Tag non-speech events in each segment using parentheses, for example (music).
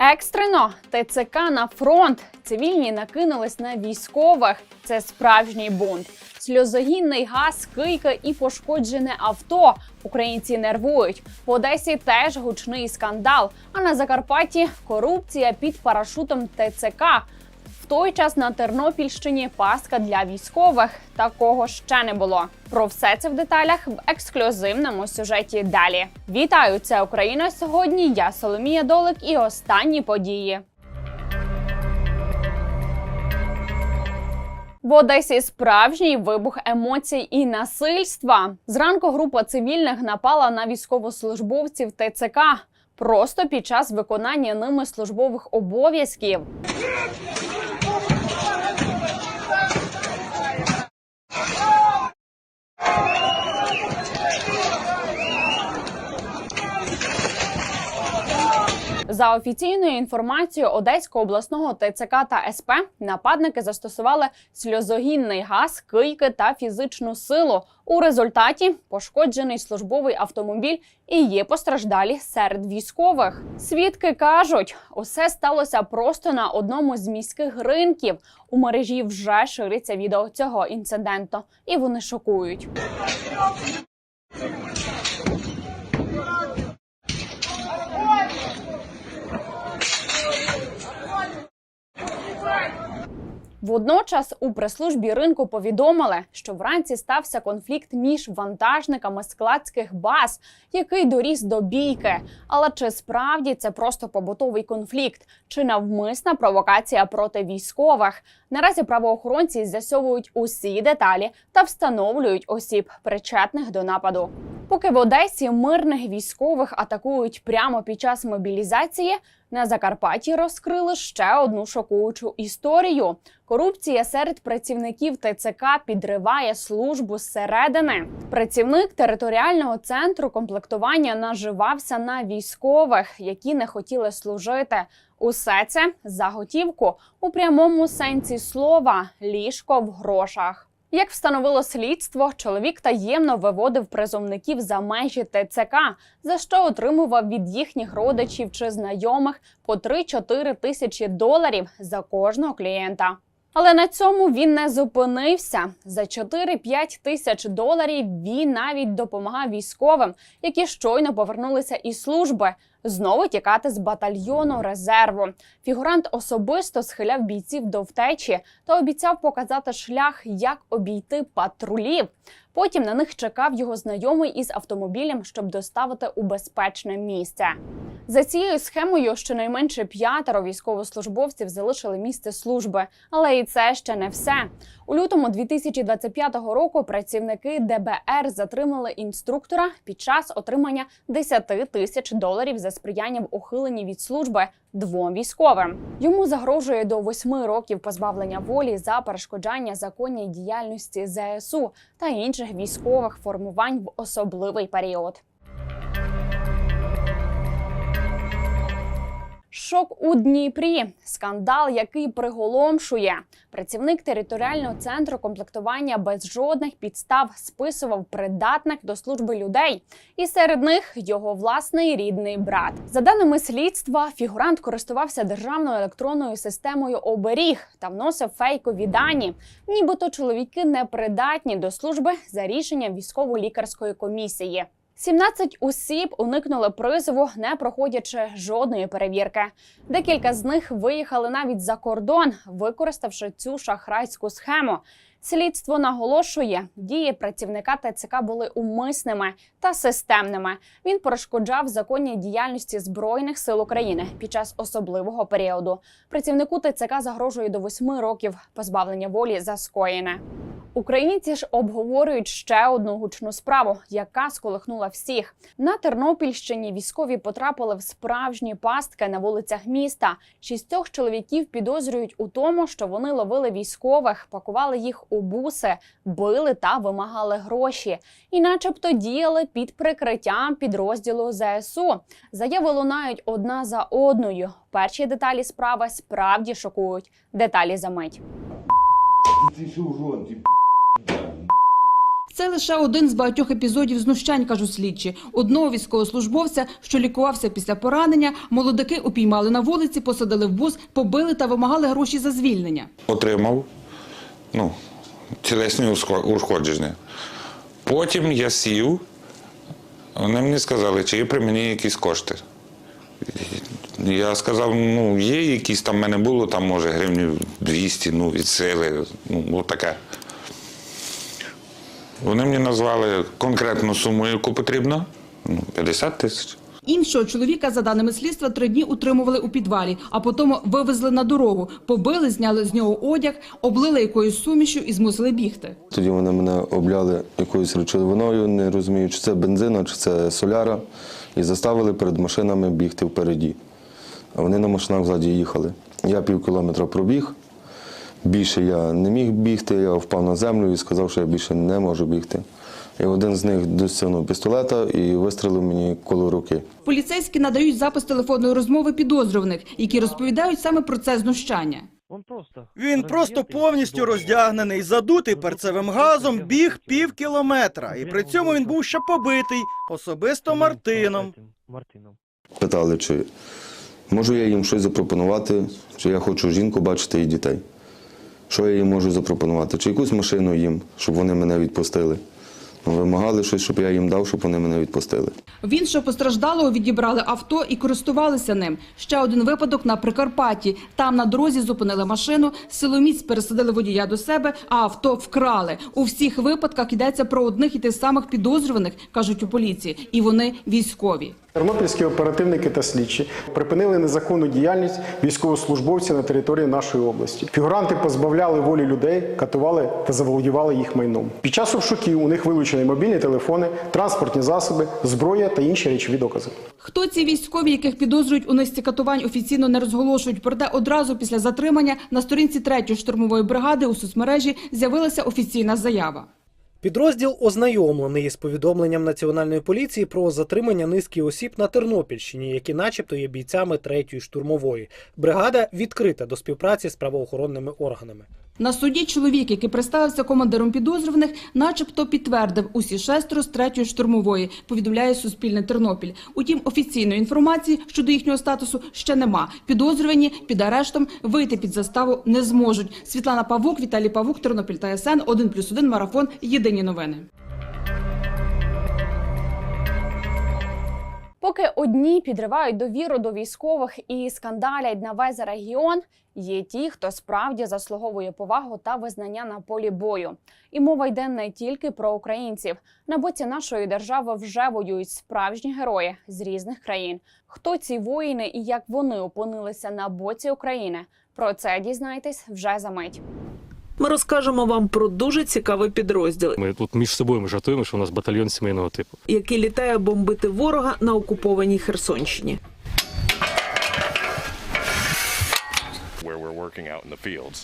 Екстрено ТЦК на фронт. Цивільні накинулись на військових. Це справжній бунт. Сльозогінний газ, кийки і пошкоджене авто. Українці нервують. В Одесі теж гучний скандал. А на Закарпатті корупція під парашутом ТЦК. Той час на Тернопільщині пастка для військових. Такого ще не було. Про все це в деталях в ексклюзивному сюжеті. Далі вітаю! Це Україна сьогодні. Я Соломія Долик і останні події. В Одесі справжній вибух емоцій і насильства. Зранку група цивільних напала на військовослужбовців ТЦК просто під час виконання ними службових обов'язків. За офіційною інформацією Одеського обласного ТЦК та СП, нападники застосували сльозогінний газ, кийки та фізичну силу. У результаті пошкоджений службовий автомобіль і є постраждалі серед військових. Свідки кажуть, усе сталося просто на одному з міських ринків. У мережі вже шириться відео цього інциденту, і вони шокують. Водночас у прес-службі ринку повідомили, що вранці стався конфлікт між вантажниками складських баз, який доріс до бійки. Але чи справді це просто побутовий конфлікт, чи навмисна провокація проти військових? Наразі правоохоронці з'ясовують усі деталі та встановлюють осіб, причетних до нападу. Поки в Одесі мирних військових атакують прямо під час мобілізації, на Закарпатті розкрили ще одну шокуючу історію. Корупція серед працівників ТЦК підриває службу зсередини. Працівник територіального центру комплектування наживався на військових, які не хотіли служити. Усе це за готівку у прямому сенсі слова ліжко в грошах. Як встановило слідство, чоловік таємно виводив призовників за межі ТЦК, за що отримував від їхніх родичів чи знайомих по 3-4 тисячі доларів за кожного клієнта. Але на цьому він не зупинився. За 4-5 тисяч доларів він навіть допомагав військовим, які щойно повернулися із служби, знову тікати з батальйону резерву. Фігурант особисто схиляв бійців до втечі та обіцяв показати шлях, як обійти патрулів. Потім на них чекав його знайомий із автомобілем, щоб доставити у безпечне місце. За цією схемою щонайменше п'ятеро військовослужбовців залишили місце служби, але і це ще не все. У лютому 2025 року працівники ДБР затримали інструктора під час отримання 10 тисяч доларів за сприяння в ухиленні від служби двом військовим. Йому загрожує до 8 років позбавлення волі за перешкоджання законній діяльності ЗСУ та інших військових формувань в особливий період. Шок у Дніпрі. Скандал, який приголомшує. Працівник територіального центру комплектування без жодних підстав списував придатних до служби людей, і серед них його власний рідний брат. За даними слідства, фігурант користувався державною електронною системою оберіг та вносив фейкові дані. Нібито чоловіки непридатні до служби за рішенням військово-лікарської комісії. 17 осіб уникнули призову, не проходячи жодної перевірки. Декілька з них виїхали навіть за кордон, використавши цю шахрайську схему. Слідство наголошує, дії працівника ТЦК були умисними та системними. Він перешкоджав законній діяльності збройних сил України під час особливого періоду. Працівнику ТЦК загрожує до 8 років позбавлення волі за скоєне. Українці ж обговорюють ще одну гучну справу, яка сколихнула всіх. На Тернопільщині військові потрапили в справжні пастки на вулицях міста. Шістьох чоловіків підозрюють у тому, що вони ловили військових, пакували їх у буси, били та вимагали гроші, і, начебто, діяли під прикриттям підрозділу ЗСУ. Заяви лунають одна за одною. Перші деталі справи справді шокують. Деталі за мить. Ты что, жон, Це лише один з багатьох епізодів знущань, кажуть слідчі. Одного військовослужбовця, що лікувався після поранення, молодики упіймали на вулиці, посадили в бус, побили та вимагали гроші за звільнення. отримав ну, тілесні ушкодження. Потім я сів, вони мені сказали, чи є при мені якісь кошти. Я сказав, ну, є якісь там в мене було, там, може, гривнів 200, ну, від сили, ну, таке. Вони мені назвали конкретну суму, яку потрібно, ну, 50 тисяч. Іншого чоловіка, за даними слідства, три дні утримували у підвалі, а потім вивезли на дорогу, побили, зняли з нього одяг, облили якоюсь сумішю і змусили бігти. Тоді вони мене обляли якоюсь речовиною, не розумію, чи це бензина, чи це соляра, і заставили перед машинами бігти впереді. А вони на машинах ззаді їхали. Я пів кілометра пробіг. Більше я не міг бігти, я впав на землю і сказав, що я більше не можу бігти. І один з них досягнув пістолета і вистрелив мені коло руки. Поліцейські надають запис телефонної розмови підозрюваних, які розповідають саме про це знущання. Він просто повністю роздягнений, задутий перцевим газом, біг пів кілометра. І при цьому він був ще побитий, особисто Мартином. Питали, чи можу я їм щось запропонувати, чи я хочу жінку бачити і дітей. Що я їм можу запропонувати? Чи якусь машину їм, щоб вони мене відпустили. Ну, вимагали щось, щоб я їм дав, щоб вони мене відпустили. В іншого постраждалого відібрали авто і користувалися ним. Ще один випадок на Прикарпатті. Там на дорозі зупинили машину, силоміць пересадили водія до себе, а авто вкрали. У всіх випадках йдеться про одних і тих самих підозрюваних, кажуть у поліції, і вони військові. Тернопільські оперативники та слідчі припинили незаконну діяльність військовослужбовців на території нашої області. Фігуранти позбавляли волі людей, катували та заволодівали їх майном. Під час обшуків у них вилучені мобільні телефони, транспортні засоби, зброя та інші речові докази. Хто ці військові, яких підозрюють у низці катувань, офіційно не розголошують. Проте одразу після затримання на сторінці 3-ї штурмової бригади у соцмережі з'явилася офіційна заява. Підрозділ ознайомлений із повідомленням Національної поліції про затримання низки осіб на Тернопільщині, які, начебто, є бійцями третьої штурмової. Бригада відкрита до співпраці з правоохоронними органами. На суді чоловік, який представився командиром підозрюваних, начебто підтвердив усі шестеро з третьої штурмової, повідомляє Суспільне Тернопіль. Утім, офіційної інформації щодо їхнього статусу ще нема. Підозрювані під арештом вийти під заставу не зможуть. Світлана Павук, Віталій Павук, Тернопіль та СН, 1+,1, Марафон, Єдині новини. Поки одні підривають довіру до військових і скандалять на весь регіон, є ті, хто справді заслуговує повагу та визнання на полі бою. І мова йде не тільки про українців. На боці нашої держави вже воюють справжні герої з різних країн. Хто ці воїни і як вони опинилися на боці України? Про це дізнайтесь вже за мить. Ми розкажемо вам про дуже цікавий підрозділ, Ми тут між собою ми жартуємо, що у нас батальйон сімейного типу. який літає бомбити ворога на окупованій Херсонщині.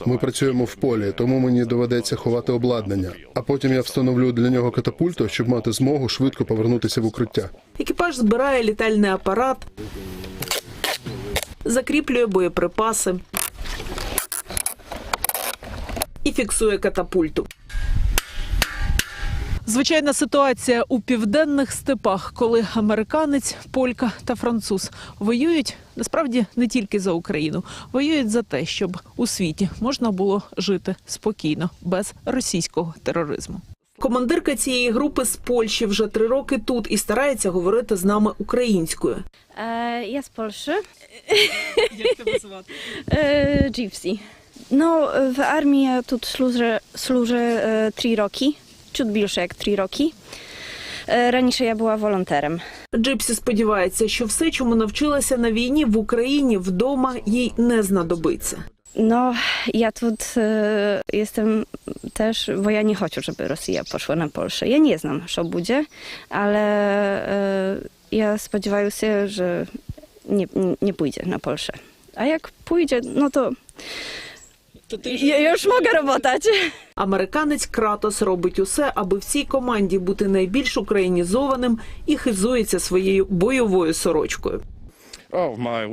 Ми працюємо в полі, тому мені доведеться ховати обладнання. А потім я встановлю для нього катапульту, щоб мати змогу швидко повернутися в укриття. Екіпаж збирає літальний апарат, закріплює боєприпаси і фіксує катапульту. Звичайна ситуація у південних степах, коли американець, полька та француз воюють насправді не тільки за Україну, воюють за те, щоб у світі можна було жити спокійно без російського тероризму. Командирка цієї групи з Польщі вже три роки тут і старається говорити з нами українською. E, ja z Polszy. E, Gypsy. No, w armii ja tu służę, służę e, trzy roki, ciut bільше jak trzy roki. E, Раніше я була волонтером. Джипсі сподівається, що все, чому навчилася на війні в Україні, вдома їй не знадобиться. No, ja tu e, jestem też, bo ja nie chcę, żeby Rosja poszła na Polskę. Ja nie znam, co będzie, ale e, ja spodziewaję się, że nie, nie pójdzie na Polskę. A jak pójdzie, no to ja już mogę robotać. Американець Кратос робить усе, аби в цій команді бути найбільш українізованим і хизується своєю бойовою сорочкою. Oh. Uh,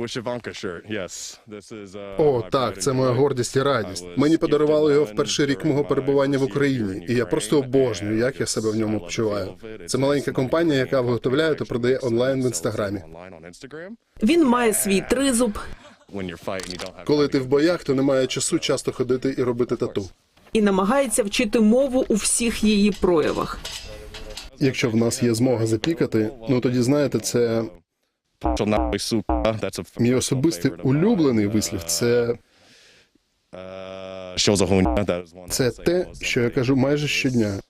О, так, це моя гордість і радість. Мені подарували його в перший рік мого перебування в Україні, і я просто обожнюю, як я себе в ньому почуваю. Це маленька компанія, яка виготовляє та продає онлайн в інстаграмі. Він має свій тризуб When you're fighting, you don't have. Коли ти в боях, то немає часу часто ходити і робити тату. і намагається вчити мову у всіх її проявах. Якщо в нас є змога запікати, ну тоді знаєте, це мій особистий улюблений вислів. Це, Що за one це те, що я кажу майже щодня.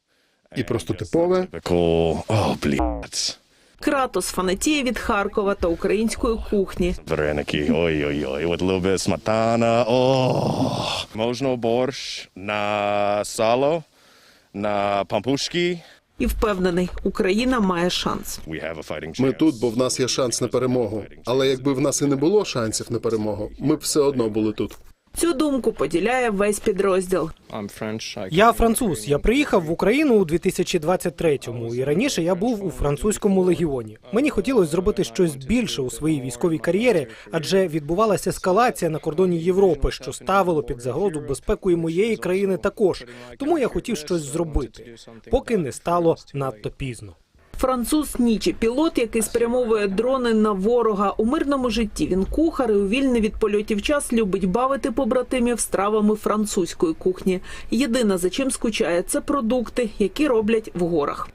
І просто типове typical. Oh, блядь. Кратос фанатіє від Харкова та української кухні. Вареники, ой-ой-ой, bit of smetana. Oh. Можна борщ на сало, на пампушки. І впевнений, Україна має шанс. Ми тут, бо в нас є шанс на перемогу. Але якби в нас і не було шансів на перемогу, ми б все одно були тут. Цю думку поділяє весь підрозділ. Я француз. Я приїхав в Україну у 2023-му, і раніше я був у французькому легіоні. Мені хотілося зробити щось більше у своїй військовій кар'єрі, адже відбувалася ескалація на кордоні Європи, що ставило під загрозу безпеку і моєї країни також. Тому я хотів щось зробити, поки не стало надто пізно. Француз Нічі, пілот, який спрямовує дрони на ворога у мирному житті. Він кухар і у вільний від польотів час любить бавити побратимів стравами французької кухні. Єдине за чим скучає, це продукти, які роблять в горах.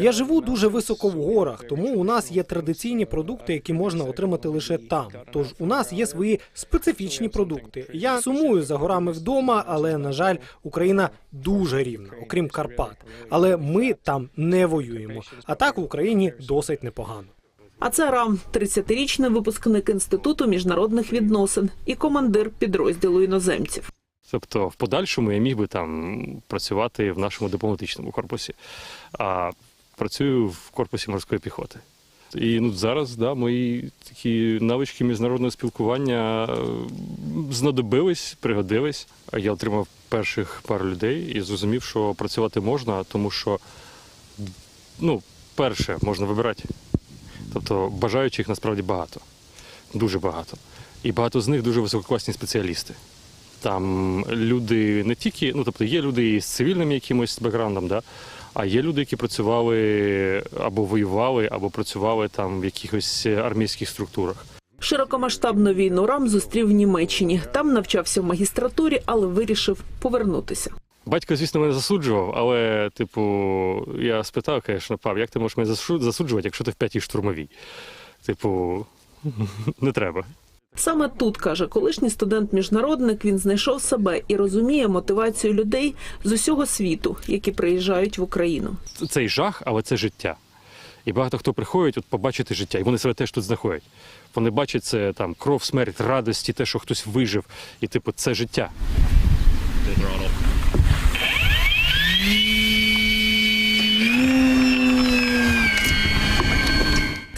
Я живу дуже високо в горах, тому у нас є традиційні продукти, які можна отримати лише там. Тож у нас є свої специфічні продукти. Я сумую за горами вдома, але на жаль, Україна дуже рівна, окрім Карпат. Але ми там не воюємо. А так в Україні досить непогано. А це Рам, 30-річний випускник інституту міжнародних відносин і командир підрозділу іноземців. Тобто, в подальшому я міг би там працювати в нашому дипломатичному корпусі, а працюю в корпусі морської піхоти. І ну, зараз да, мої такі навички міжнародного спілкування знадобились, пригодились. Я отримав перших пару людей і зрозумів, що працювати можна, тому що, ну, перше, можна вибирати. Тобто бажаючих насправді багато, дуже багато. І багато з них дуже висококласні спеціалісти. Там люди не тільки, ну тобто є люди із цивільним якимось бекграундом, да, а є люди, які працювали або воювали, або працювали там в якихось армійських структурах. Широкомасштабну війну Рам зустрів в Німеччині. Там навчався в магістратурі, але вирішив повернутися. Батько, звісно, мене засуджував, але, типу, я спитав, звісно, пап, як ти можеш мене засуджувати, якщо ти в п'ятій штурмовій? Типу, (laughs) не треба. Саме тут каже колишній студент-міжнародник. Він знайшов себе і розуміє мотивацію людей з усього світу, які приїжджають в Україну. Цей жах, але це життя. І багато хто приходить от побачити життя, і вони себе теж тут знаходять. Вони бачать це там кров, смерть, радості, те, що хтось вижив, і типу, це життя.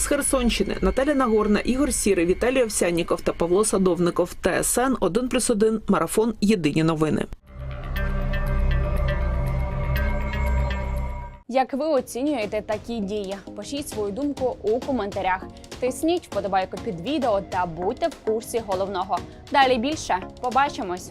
Херсонщини Наталя Нагорна, Ігор Сірий, Віталій Овсянніков та Павло Садовников. ТСН 1+,1, Марафон. Єдині новини. Як ви оцінюєте такі дії? Пишіть свою думку у коментарях. Тисніть вподобайку під відео та будьте в курсі головного. Далі більше побачимось.